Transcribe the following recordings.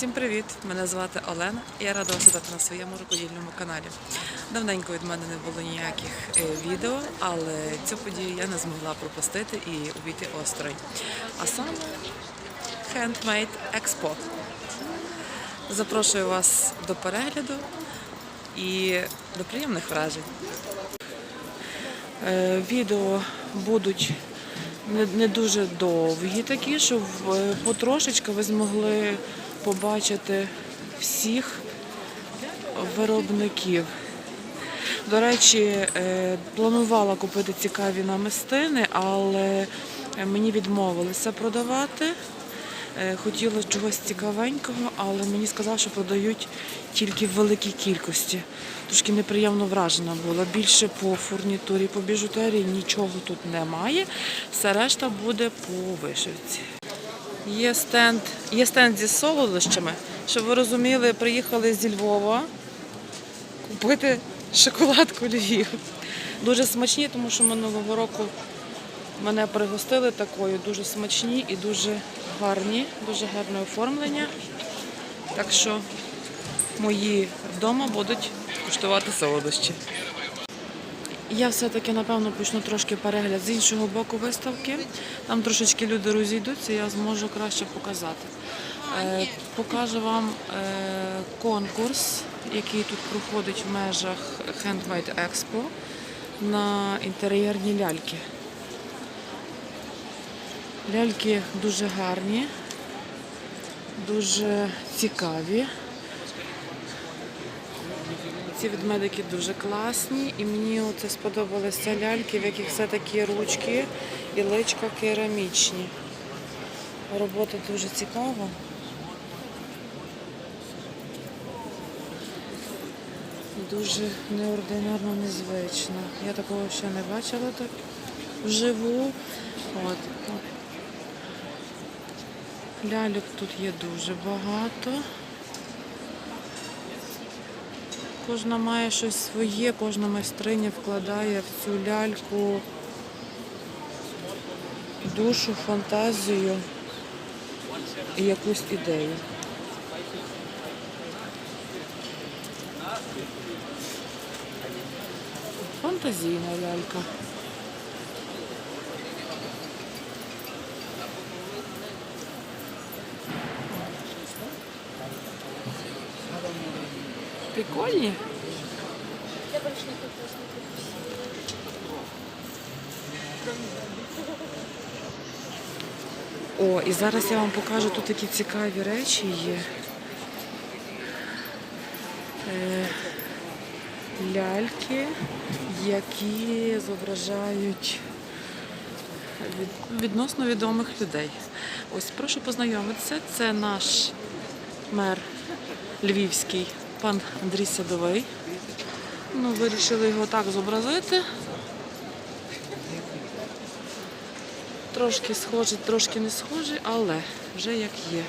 Всім привіт! Мене звати Олена і я рада вас вітати на своєму рукодільному каналі. Давненько від мене не було ніяких е, відео, але цю подію я не змогла пропустити і обійти осторонь. А саме Handmade Expo. Запрошую вас до перегляду і до приємних вражень. Е, Відео будуть не, не дуже довгі такі, щоб е, потрошечки ви змогли побачити всіх виробників. До речі, е, планувала купити цікаві намистини, але мені відмовилися продавати. Е, Хотіла чогось цікавенького, але мені сказали, що продають тільки в великій кількості. Трошки неприємно вражена була. Більше по фурнітурі, по біжутерії нічого тут немає. Все решта буде по вишивці. Є стенд, є стенд зі солодощами. Щоб ви розуміли, приїхали зі Львова купити шоколадку Львів. Дуже смачні, тому що минулого року мене пригостили такою. Дуже смачні і дуже гарні, дуже гарне оформлення. Так що мої вдома будуть куштувати солодощі. Я все-таки, напевно, почну трошки перегляд з іншого боку виставки. Там трошечки люди розійдуться, я зможу краще показати. Е, Покажу вам е, конкурс, який тут проходить в межах Handmade Expo на інтер'єрні ляльки. Ляльки дуже гарні, дуже цікаві. Ці ведмедики дуже класні, і мені оце сподобалися ляльки, в яких все такі ручки і личка керамічні. Робота дуже цікава. Дуже неординарно незвично. Я такого ще не бачила так вживу. От. Ляльок тут є дуже багато. Кожна має щось своє, кожна майстриня вкладає в цю ляльку душу, фантазію і якусь ідею. Фантазійна лялька. Прикольні. О, і зараз я вам покажу тут такі цікаві речі є. Е, ляльки, які зображають відносно відомих людей. Ось прошу познайомитися. Це наш мер львівський, пан Андрій Садовий. Ну, вирішили його так зобразити. Трошки схожий, трошки не схожий, але вже як є.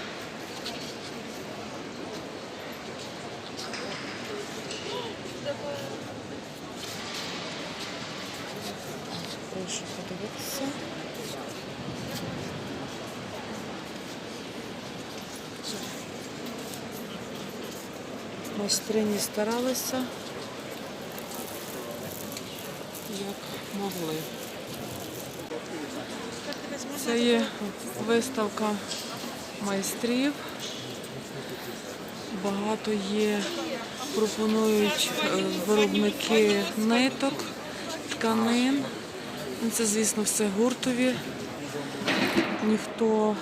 Прошу подивитися. Майстрині старалися, як могли. Це є виставка майстрів. Багато є, пропонують е, виробники ниток, тканин. Ну, Це, звісно, все гуртові. Ніхто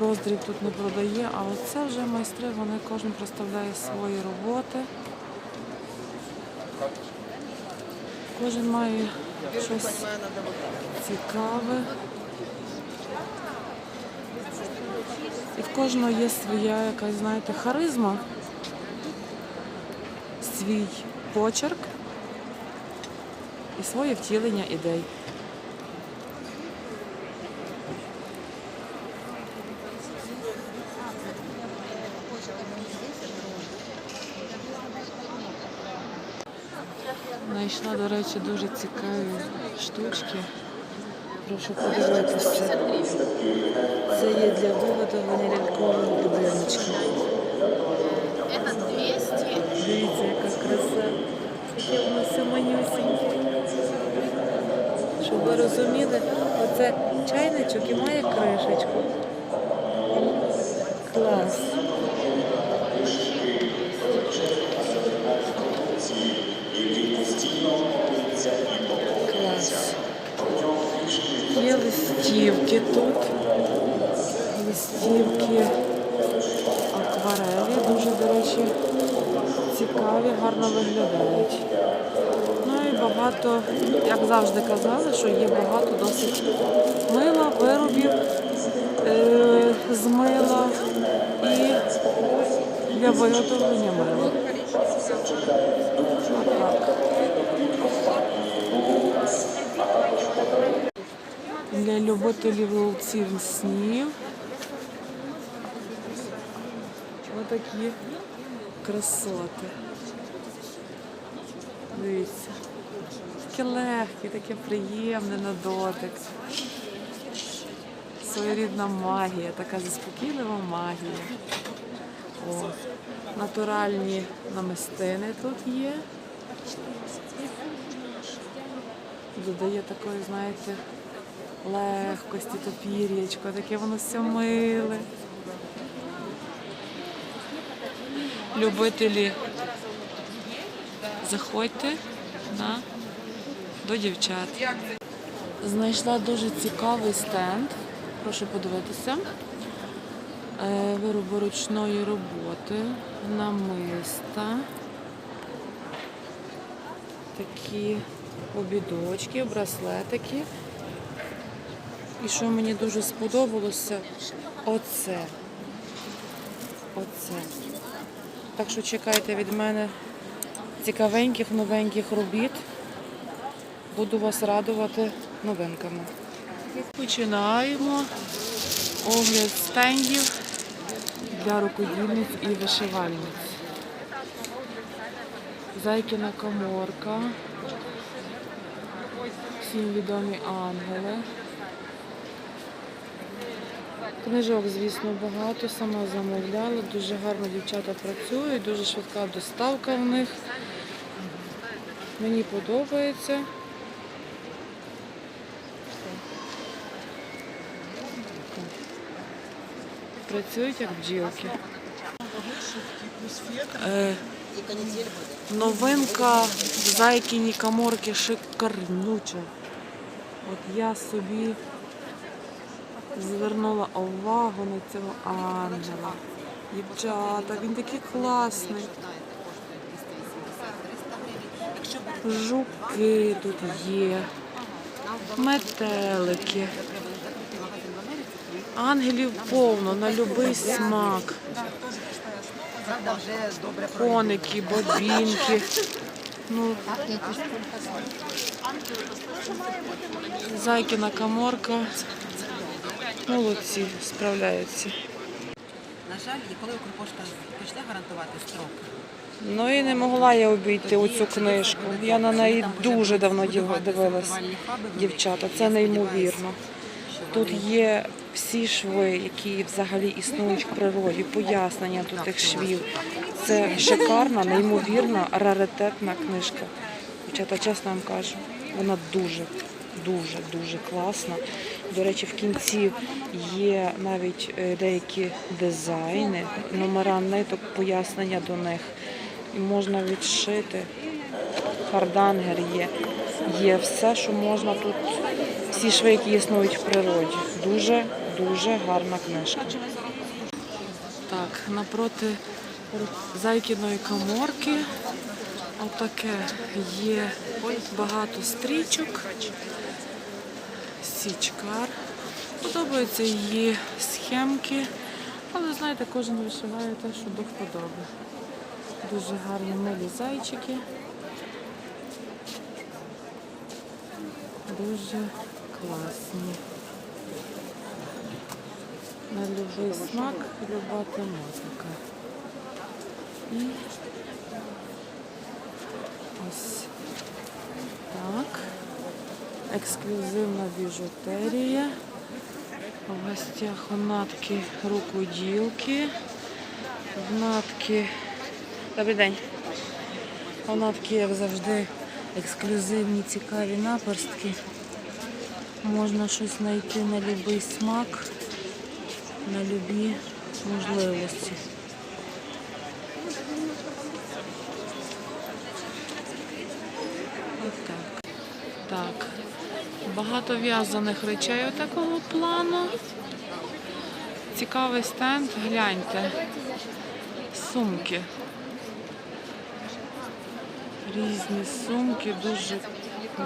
роздріб тут не продає, а оце вже майстри, вони кожен представляє свої роботи. Кожен має щось цікаве. І в кожного є своя якась, знаєте, харизма, свій почерк і своє втілення ідей. Знайшла, до речі, дуже цікаві штучки. Прошу подивитися. Це є для виготовлення. Это 200. Дивіться, яка краса. Яке воно все манюсіньке. Щоб ви розуміли, оце чайничок і має кришечку. Клас. Є листівки тут. Листівки акварелі. Дуже, до речі, цікаві, гарно виглядають. Ну і багато, як завжди казали, що є багато досить мила, виробів е, з мила і для виготовлення мила. Отак. Для любителів ловців снів. Отакі красоти. Дивіться. Таке легке, таке приємне на дотик. Своєрідна магія, така заспокійлива магія. О, натуральні намистини тут є. Додає такої, знаєте, легкості, то пір'ячко, таке воно все миле. Любителі, заходьте на, до дівчат. Знайшла дуже цікавий стенд. Прошу подивитися. Е, Вироби ручної роботи, намиста. Такі обідочки, браслетики. І що мені дуже сподобалося, оце. Оце. Так що чекайте від мене цікавеньких, новеньких робіт. Буду вас радувати новинками. Починаємо огляд стендів для рукодільниць і вишивальниць. Зайкіна коморка. Всім відомі ангели. Книжок, звісно, багато, сама замовляла. Дуже гарно дівчата працюють, дуже швидка доставка в них. Мені подобається. Працюють як бджілки. Е, новинка в Зайкіні каморки шикарнюча. От я собі звернула увагу на цього ангела. Дівчата, він такий класний. Жуки тут є, метелики. Ангелів повно, на будь-який смак. Коники, бобінки. Ну, Зайкіна каморка. Молодці, справляються. На жаль, і коли Укрпошта почне гарантувати строк, Ну і не могла я обійти оцю книжку. Я на неї дуже давно див- дивилась. Дівчата, це неймовірно. Тут є всі шви, які взагалі існують в природі, пояснення до тих швів. Це шикарна, неймовірна, раритетна книжка. Дівчата, чесно вам кажу, вона дуже, дуже, дуже класна. До речі, в кінці є навіть е, деякі дизайни, номера ниток, пояснення до них. І можна відшити. Хардангер є. Є все, що можна тут. Всі шви, які існують в природі. Дуже, дуже гарна книжка. Так, напроти зайкіної коморки. Отаке є багато стрічок. Січкар. Подобаються її схемки. Але знаєте, кожен вишиває те, що до вподоби. Дуже гарні милі зайчики. Дуже класні. На любий смак, люба тематика. І ось так. Ексклюзивна біжутерія. В гостях онатки рукоділки. Онатки. Добрий день. Онатки, як завжди, ексклюзивні, цікаві наперстки. Можна щось знайти на будь-який смак, на любі можливості. Отак. Так. Багато в'язаних речей такого плану. Цікавий стенд, гляньте. Сумки. Різні сумки, дуже,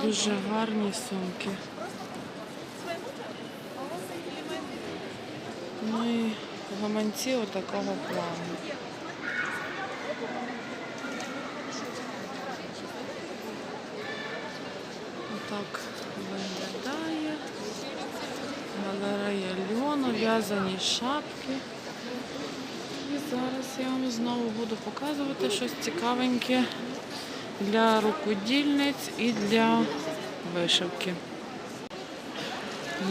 дуже гарні сумки. Ну і гаманці отакого плану. Отак виглядає. Галерея льону, в'язані шапки. І зараз я вам знову буду показувати щось цікавеньке для рукодільниць і для вишивки.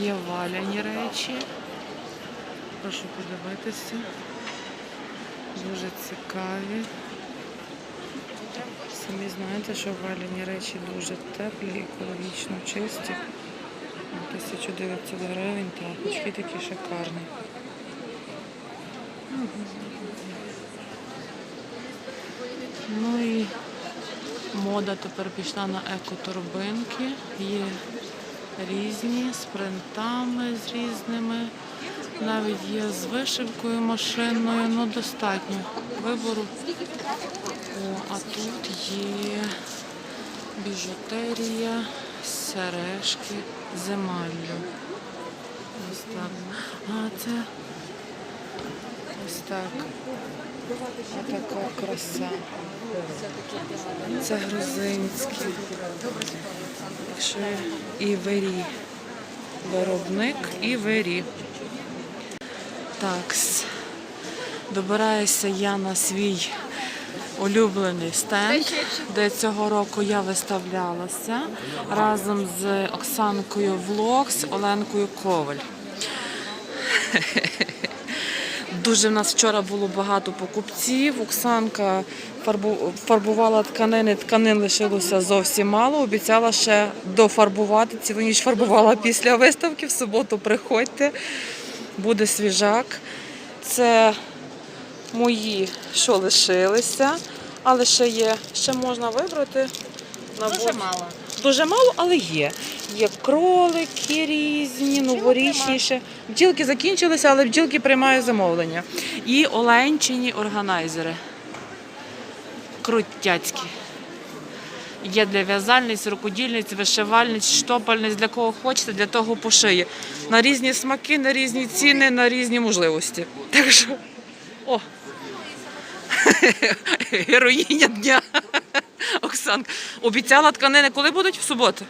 Є валяні речі. Прошу подивитися. Дуже цікаві. Самі знаєте, що валяні речі дуже теплі, екологічно чисті. 1900 гривень, тапочки такі шикарні. Ну і мода тепер пішла на екоторбинки. Є різні з принтами з різними. Навіть є з вишивкою машинною, ну достатньо вибору. О, а тут є біжутерія, сережки з емаллю. Ось так. А це ось так. Ось така краса. Це грузинські. Якщо Івері. Виробник Івері. Так. Добираюся я на свій улюблений стенд, де цього року я виставлялася разом з Оксанкою Влог, з Оленкою Коваль. Дуже в нас вчора було багато покупців. Оксанка фарбувала тканини, тканин лишилося зовсім мало. Обіцяла ще дофарбувати. Цілу ніч фарбувала після виставки. В суботу приходьте, буде свіжак. Це мої, що лишилися, але ще є, ще можна вибрати. Дуже мало. Дуже мало, але є. Є кролики різні, новорічні ще. Бджілки закінчилися, але бджілки приймають замовлення. І оленчині органайзери. Крутяцькі. Є для в'язальниць, рукодільниць, вишивальниць, штопальниць, для кого хочете, для того пошиє. На різні смаки, на різні ціни, на різні можливості. Так що, о, героїня дня. Оксанка. Обіцяла тканини, коли будуть в суботу?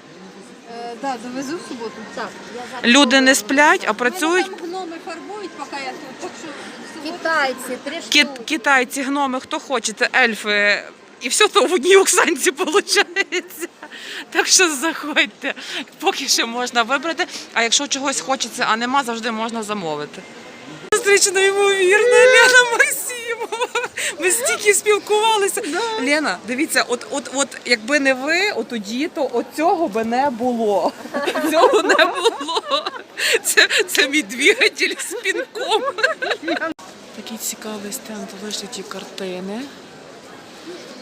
Да, довезу в суботу. Так. Люди не сплять, а працюють. Гноми фарбують, поки я тут. Так що в суботу Китайцы, три китайці, гноми, хто хоче, це ельфи. І все то в одній Оксанці виходить. Так що заходьте, поки ще можна вибрати. А якщо чогось хочеться, а нема, завжди можна замовити. Зустріч неймовірна, Лена Максимова. Ми стільки спілкувалися. Лена, дивіться, от, от, от якби не ви, от тоді, то от цього би не було. Цього не було. Це, це мій двигатель з пінком. Такий цікавий стенд вишиті картини.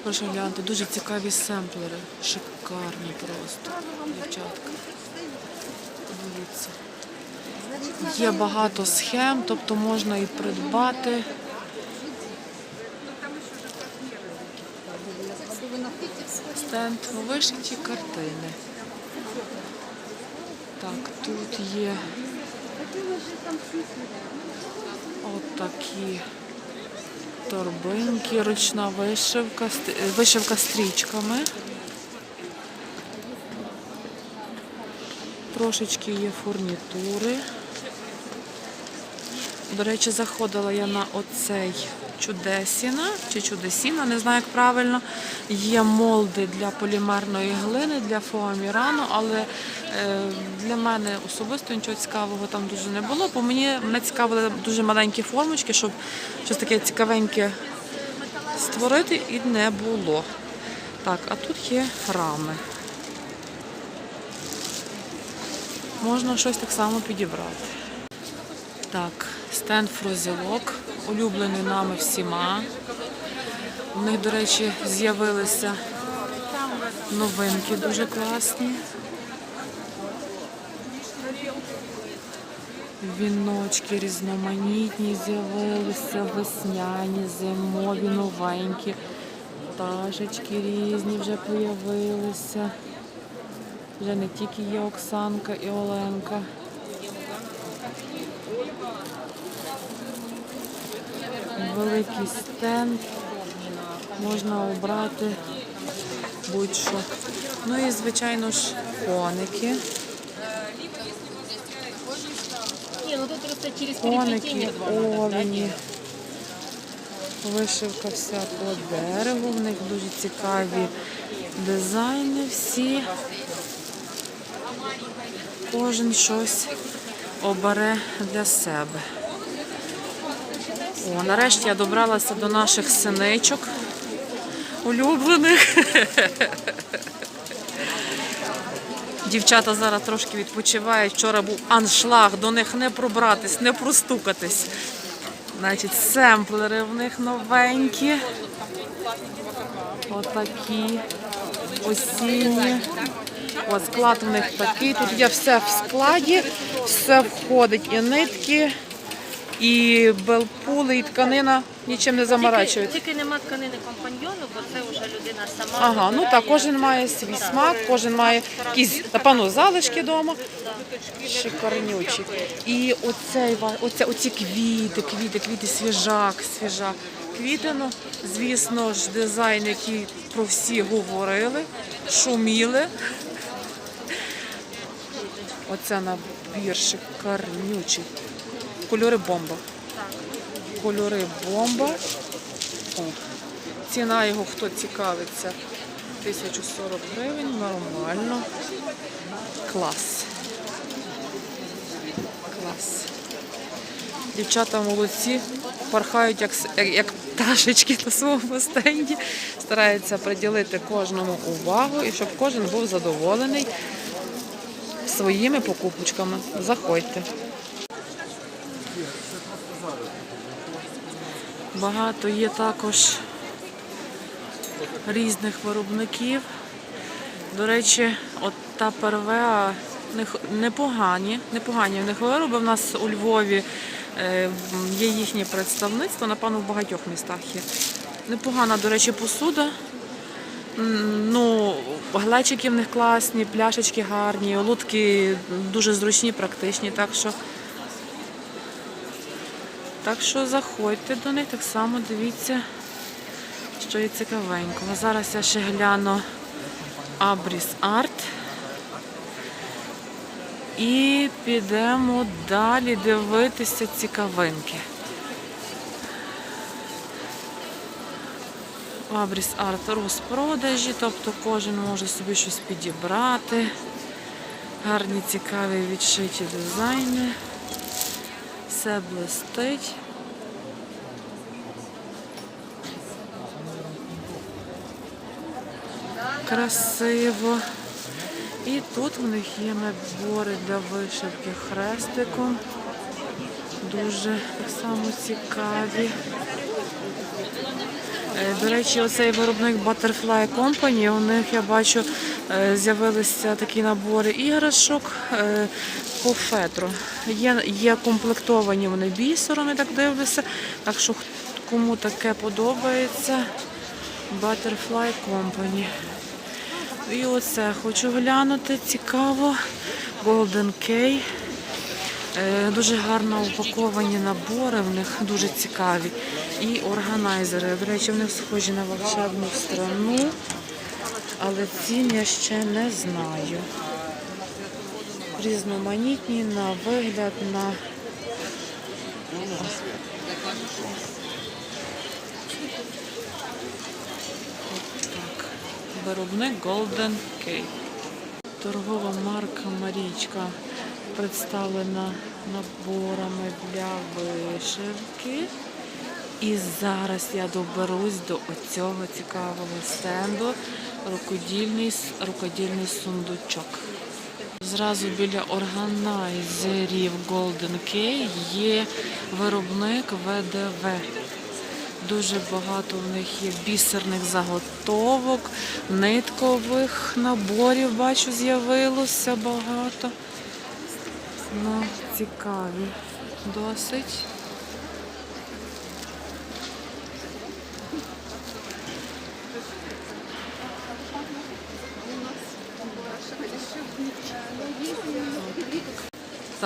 Прошу гляньте, дуже цікаві семплери. Шикарні просто. Дівчатка. Дивіться. Є багато схем, тобто можна і придбати. Стенд вишиті картини. Так, тут є от такі торбинки, ручна вишивка, вишивка стрічками. Трошечки є фурнітури. До речі, заходила я на оцей чудесіна чи чудесіна, не знаю, як правильно. Є молди для полімерної глини, для фоамірану, але е, для мене особисто нічого цікавого там дуже не було, бо мені мене цікавили дуже маленькі формочки, щоб щось таке цікавеньке створити і не було. Так, а тут є рами. Можна щось так само підібрати. Так, стенд фрозілок, улюблений нами всіма. У них, до речі, з'явилися новинки дуже класні. Віночки різноманітні з'явилися, весняні, зимові, новенькі. Пташечки різні вже появилися. Вже не тільки є Оксанка і Оленка. Великий стенд. Можна обрати будь-що. Ну і, звичайно ж, коники. Ну Коники, овені. Вишивка вся по дереву. В них дуже цікаві дизайни всі. Кожен щось обере для себе. О, нарешті я добралася до наших синичок улюблених. Дівчата зараз трошки відпочивають. Вчора був аншлаг, до них не пробратись, не простукатись. Значить, семплери в них новенькі. Отакі осінні. О, склад в них такий. Тут є все в складі, все входить. І нитки, і белпули, і тканина нічим не заморачують. Тільки нема тканини компаньйону, бо це вже людина сама. Ага, ну так, кожен має свій смак, кожен має якісь, напевно, залишки вдома. Шикарнючі. І оцей, оце, оці квіти, квіти, квіти, свіжак, свіжак. Квіти, ну, звісно ж, дизайн, який про всі говорили, шуміли. Оце набір шикарнючий. Кольори бомба. Кольори бомба. О. Ціна його, хто цікавиться, 1040 гривень, нормально. Клас. Клас. Дівчата молодці, с- як, як пташечки на своєму стенді, стараються приділити кожному увагу і щоб кожен був задоволений своїми покупочками. Заходьте. Багато є також різних виробників. До речі, от та первеа непогані, непогані в них вироби. В нас у Львові е, є їхнє представництво, напевно, в багатьох містах є. Непогана, до речі, посуда. Ну, глечики в них класні, пляшечки гарні, лодки дуже зручні, практичні. Так що, так що заходьте до них, так само дивіться, що є цікавенького. Зараз я ще гляну Абріс Арт. І підемо далі дивитися цікавинки. Абріс Арт розпродажі, тобто кожен може собі щось підібрати. Гарні, цікаві відшиті дизайни. Все блистить. Красиво. І тут в них є набори для вишивки хрестиком. Дуже так само цікаві. Е, До речі, оцей виробник Butterfly Company, у них я бачу е, з'явилися такі набори іграшок е, по фетру. Є, є комплектовані вони бісером, я так дивлюся. Так що кому таке подобається, Butterfly Company. І оце хочу глянути, цікаво. Golden Key. Е, Дуже гарно упаковані набори, в них дуже цікаві. І органайзери. До речі, вони схожі на волшебну страну, але цін я ще не знаю різноманітні на вигляд, на так. виробник Golden Cake. Торгова марка Марічка представлена наборами для вишивки. І зараз я доберусь до оцього цікавого стенду рукодільний, рукодільний сундучок. Зразу біля органайзерів Golden Key є виробник ВДВ. Дуже багато в них є бісерних заготовок, ниткових наборів, бачу, з'явилося багато. Ну, цікаві досить.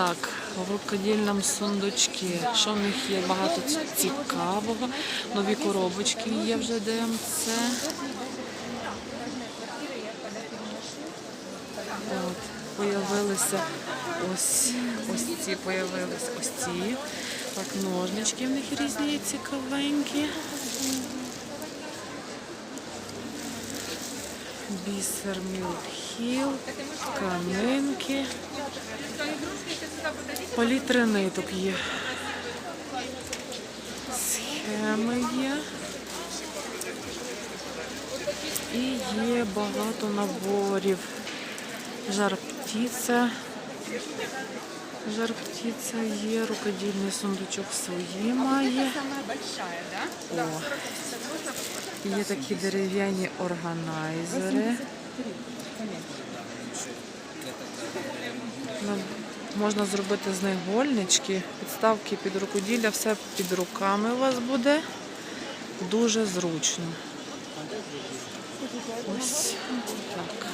Так, в рукодільному сундучці. Що в них є? Багато цікавого. Нові коробочки є вже ДМЦ. От, появилися ось, ось ці появились ось ці. Так, ножнички в них різні цікавенькі. Бісер Мілхіл, тканинки. Палітри ниток є. Схеми є. І є багато наборів. Жар птиця. Жар птиця є, рукодільний сундучок свої має. О, є такі дерев'яні органайзери. Ну, Можна зробити з них гольнички, підставки під рукоділля, все під руками у вас буде. Дуже зручно. Ось так.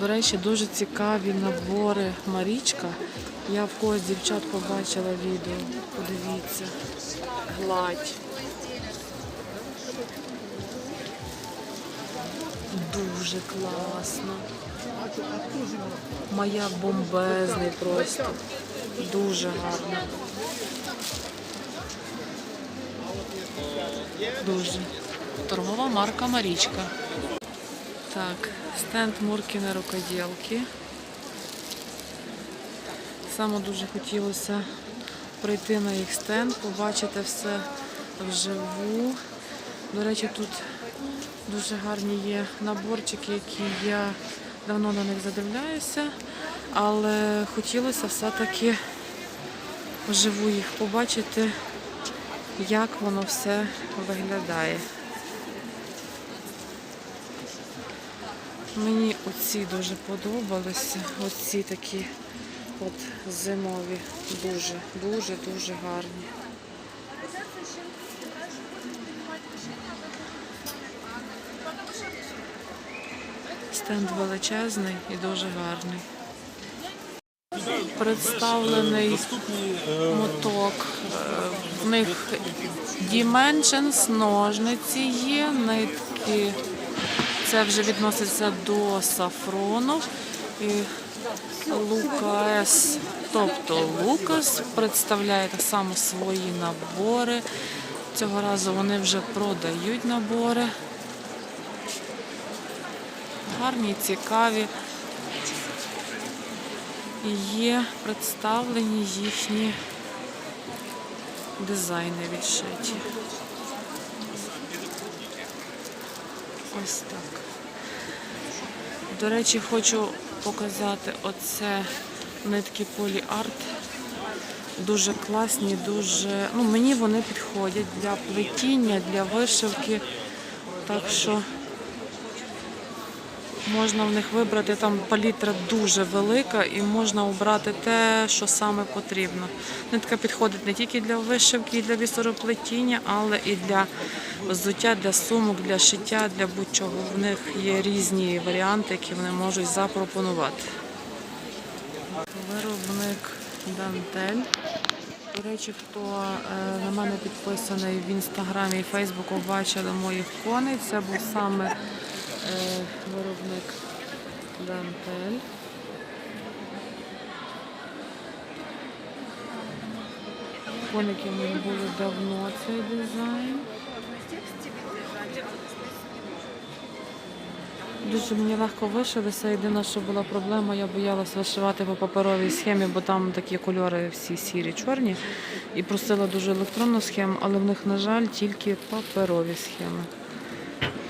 До речі, дуже цікаві набори Марічка. Я в когось дівчат побачила відео. Подивіться. Гладь. Дуже класно. Маяк бомбезний просто. Дуже гарно. Дуже. Торгова марка Марічка. Так, стенд Муркіна рукоділки. Саме дуже хотілося прийти на їх стенд, побачити все вживу. До речі, тут дуже гарні є наборчики, які я давно на них задивляюся, але хотілося все-таки вживу їх побачити, як воно все виглядає. Мені оці дуже подобалися. Оці такі от зимові. Дуже, дуже, дуже гарні. Стенд величезний і дуже гарний. Представлений моток. В них Dimensions, ножниці є, нитки. Це вже відноситься до сафрону. І Лукас, тобто Лукас представляє так само свої набори. Цього разу вони вже продають набори. Гарні, цікаві. І є представлені їхні дизайни відшиті. Ось так. До речі, хочу показати оце нитки поліарт. Дуже класні, дуже. Ну, мені вони підходять для плетіння, для вишивки. Так що можна в них вибрати, там палітра дуже велика і можна обрати те, що саме потрібно. Нитка підходить не тільки для вишивки для бісероплетіння, але і для взуття, для сумок, для шиття, для будь-чого. В них є різні варіанти, які вони можуть запропонувати. Виробник Дантель. До речі, хто е, на мене підписаний в інстаграмі і Фейсбуку, бачили моїх коней. Це був саме виробник Дантель. коники в них були давно цей дизайн. Дуже мені легко вишилися. Єдина, що була проблема, я боялась вишивати по паперовій схемі, бо там такі кольори всі сірі, чорні. І просила дуже електронну схему, але в них, на жаль, тільки паперові схеми.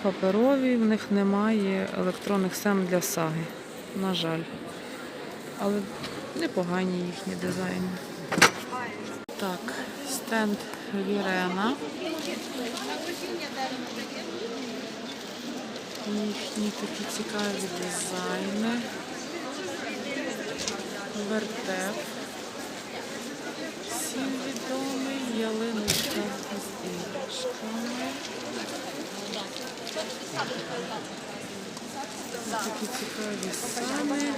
Паперові, в них немає електронних схем для саги. На жаль. Але непогані їхні дизайни. Так, стенд Вірена. Їхні такі цікаві дизайни. Вертеп. Всім відомий. Ялиночка з іграшками. Такі цікаві сани.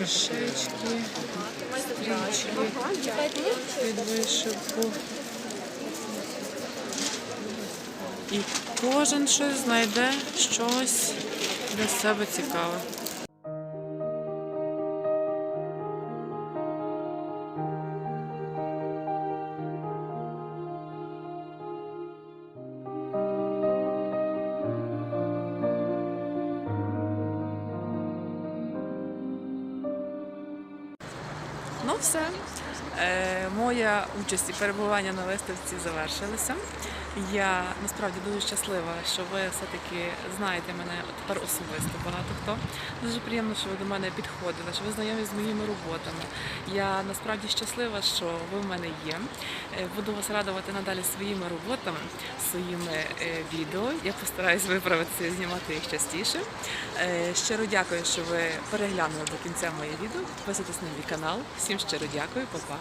Мішечки, стрічки під вишивку. І кожен щось знайде щось для себе цікаве. Ну все. Е, моя участь і перебування на виставці завершилася. Я насправді дуже щаслива, що ви все-таки знаєте мене тепер особисто багато хто. Дуже приємно, що ви до мене підходили, що ви знайомі з моїми роботами. Я насправді щаслива, що ви в мене є. Е, Буду вас радувати надалі своїми роботами, своїми е, відео. Я постараюсь виправитися і знімати їх частіше. Е, Щиро дякую, що ви переглянули до кінця моє відео. Підписуйтесь на мій канал. Всім щиро дякую, па-па.